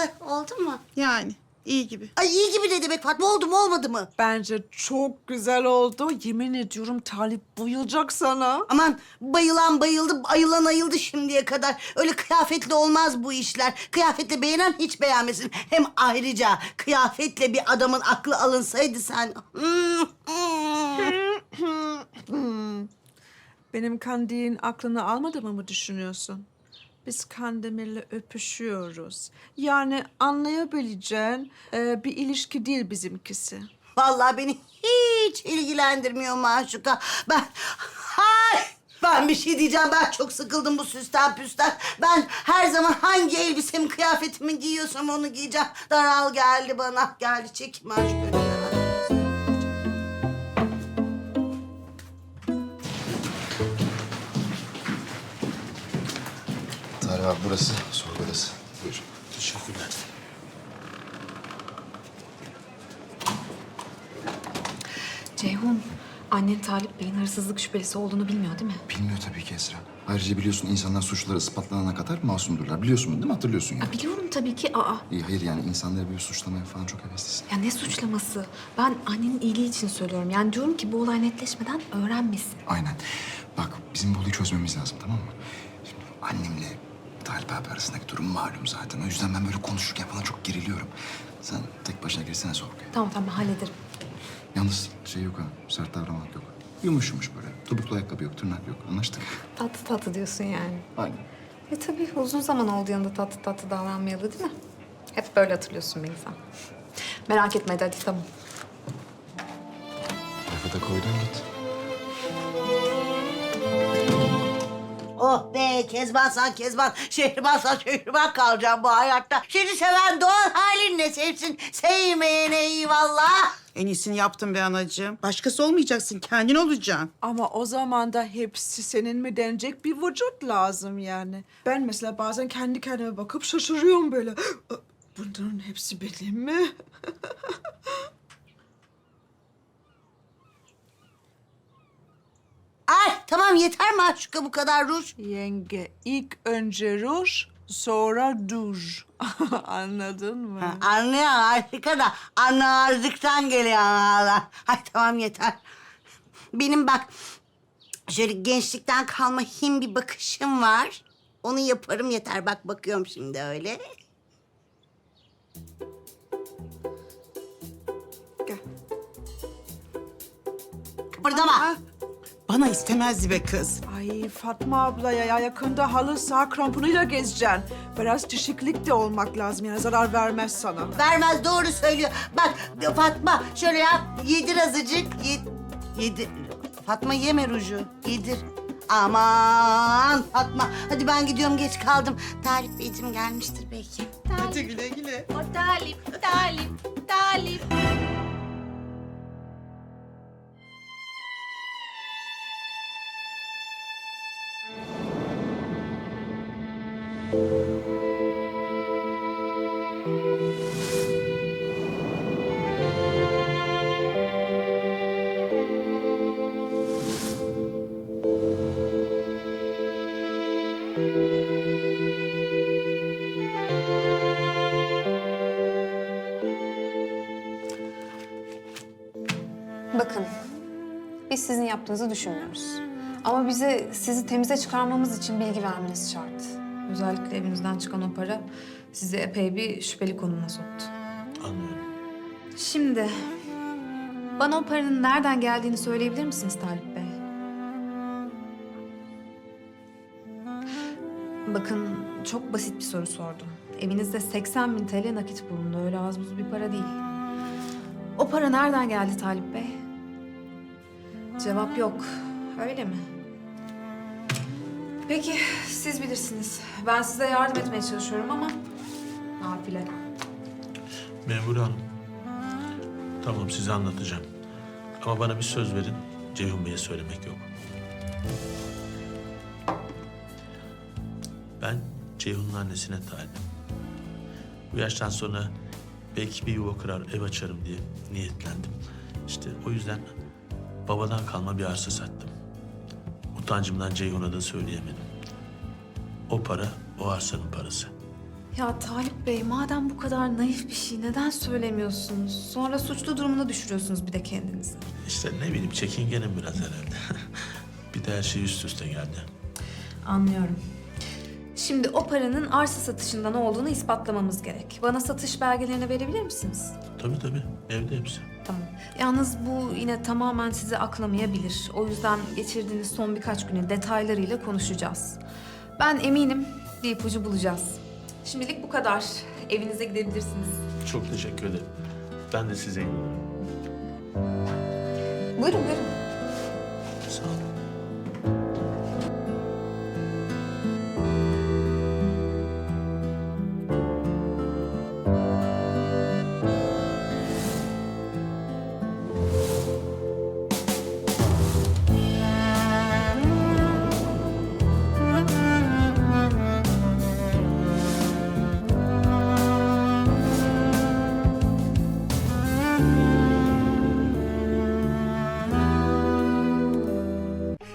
Nasıl? Oldu mu? Yani iyi gibi. Ay iyi gibi ne demek Fatma? Oldu mu olmadı mı? Bence çok güzel oldu. Yemin ediyorum Talip bayılacak sana. Aman bayılan bayıldı, ayılan ayıldı şimdiye kadar. Öyle kıyafetle olmaz bu işler. Kıyafetle beğenen hiç beğenmesin. Hem ayrıca kıyafetle bir adamın aklı alınsaydı sen... Hmm, hmm. Benim Kandil'in aklını almadığımı mı düşünüyorsun? Biz Kandemir'le öpüşüyoruz. Yani anlayabileceğin e, bir ilişki değil bizimkisi. Vallahi beni hiç ilgilendirmiyor Maşuka. Ben... Hay! Ben bir şey diyeceğim. Ben çok sıkıldım bu süsten püsten. Ben her zaman hangi elbisemi, kıyafetimi giyiyorsam onu giyeceğim. Daral geldi bana. Geldi çekim Maşuka. Abi burası, sorgu odası. Buyur. Teşekkürler. Ceyhun, annen Talip Bey'in hırsızlık şüphelisi olduğunu bilmiyor değil mi? Bilmiyor tabii ki Esra. Ayrıca biliyorsun insanlar suçları ispatlanana kadar masumdurlar. Biliyorsun değil mi? Hatırlıyorsun yani. Ya biliyorum tabii ki. Aa, İyi hayır yani insanları böyle suçlamaya falan çok heveslisin. ya ne suçlaması? Ben annenin iyiliği için söylüyorum. Yani diyorum ki bu olay netleşmeden öğrenmesin. Aynen. Bak bizim bu olayı çözmemiz lazım tamam mı? Şimdi annemle Talip abi arasındaki durum malum zaten. O yüzden ben böyle konuşurken falan çok geriliyorum. Sen tek başına girsene sorguya. Tamam tamam hallederim. Yalnız şey yok ha, sert davranmak yok. Yumuş yumuş böyle. Topuklu ayakkabı yok, tırnak yok. Anlaştık. Tatlı tatlı diyorsun yani. Aynen. E tabii uzun zaman oldu yanında tatlı tatlı davranmayalı değil mi? Hep böyle hatırlıyorsun beni sen. Merak etme hadi, hadi tamam. Lafı da koydun git. Oh be Kezbansan Kezban, Şehribansan Şehriban kalacağım bu hayatta. Seni seven doğal halinle sevsin, sevmeyene eyvallah. En iyisini yaptım be anacığım. Başkası olmayacaksın, kendin olacaksın. Ama o zaman da hepsi senin mi denecek bir vücut lazım yani. Ben mesela bazen kendi kendime bakıp şaşırıyorum böyle. Bunların hepsi benim mi? Yeter Maşuka bu kadar ruj. Yenge ilk önce ruj sonra duş. Anladın mı? Ha, anlayan harika da anlamazlıktan geliyor anlarlar. Ay tamam yeter. Benim bak şöyle gençlikten kalma him bir bakışım var. Onu yaparım yeter. Bak bakıyorum şimdi öyle. Gel. Kıpırdama. Bana istemezdi be kız. Ay Fatma abla ya, ya yakında halı saha kramponuyla gezeceksin. Biraz çeşitlilik de olmak lazım yani zarar vermez sana. Vermez doğru söylüyor. Bak Fatma şöyle yap. Yedir azıcık. Ye, yedir. Fatma yeme ruju. Yedir. Aman Fatma. Hadi ben gidiyorum geç kaldım. Tarif Beyciğim gelmiştir belki. Hadi güle güle. O Talip, Talip, Talip. Bakın, biz sizin yaptığınızı düşünmüyoruz. Ama bize sizi temize çıkarmamız için bilgi vermeniz şart. Özellikle evinizden çıkan o para sizi epey bir şüpheli konuma soktu. Anlıyorum. Şimdi bana o paranın nereden geldiğini söyleyebilir misiniz Talip Bey? Bakın çok basit bir soru sordum. Evinizde 80 bin TL nakit bulundu. Öyle az buz bir para değil. O para nereden geldi Talip Bey? Cevap yok. Öyle mi? Peki siz bilirsiniz. Ben size yardım etmeye çalışıyorum ama nafile. Memur hanım. Tamam size anlatacağım. Ama bana bir söz verin. Ceyhun Bey'e söylemek yok. Ben Ceyhun'un annesine talibim. Bu yaştan sonra belki bir yuva kurar, ev açarım diye niyetlendim. İşte o yüzden babadan kalma bir arsa sattım. Utancımdan Ceyhun'a da söyleyemedim. O para o arsanın parası. Ya Talip Bey madem bu kadar naif bir şey neden söylemiyorsunuz? Sonra suçlu durumuna düşürüyorsunuz bir de kendinizi. İşte ne bileyim çekingenim biraz herhalde. bir de her şey üst üste geldi. Anlıyorum. Şimdi o paranın arsa satışından olduğunu ispatlamamız gerek. Bana satış belgelerini verebilir misiniz? Tabii tabii evde hepsi. Tamam. Yalnız bu yine tamamen sizi aklamayabilir. O yüzden geçirdiğiniz son birkaç günü detaylarıyla konuşacağız. Ben eminim bir ipucu bulacağız. Şimdilik bu kadar. Evinize gidebilirsiniz. Çok teşekkür ederim. Ben de size inanıyorum. Buyurun buyurun.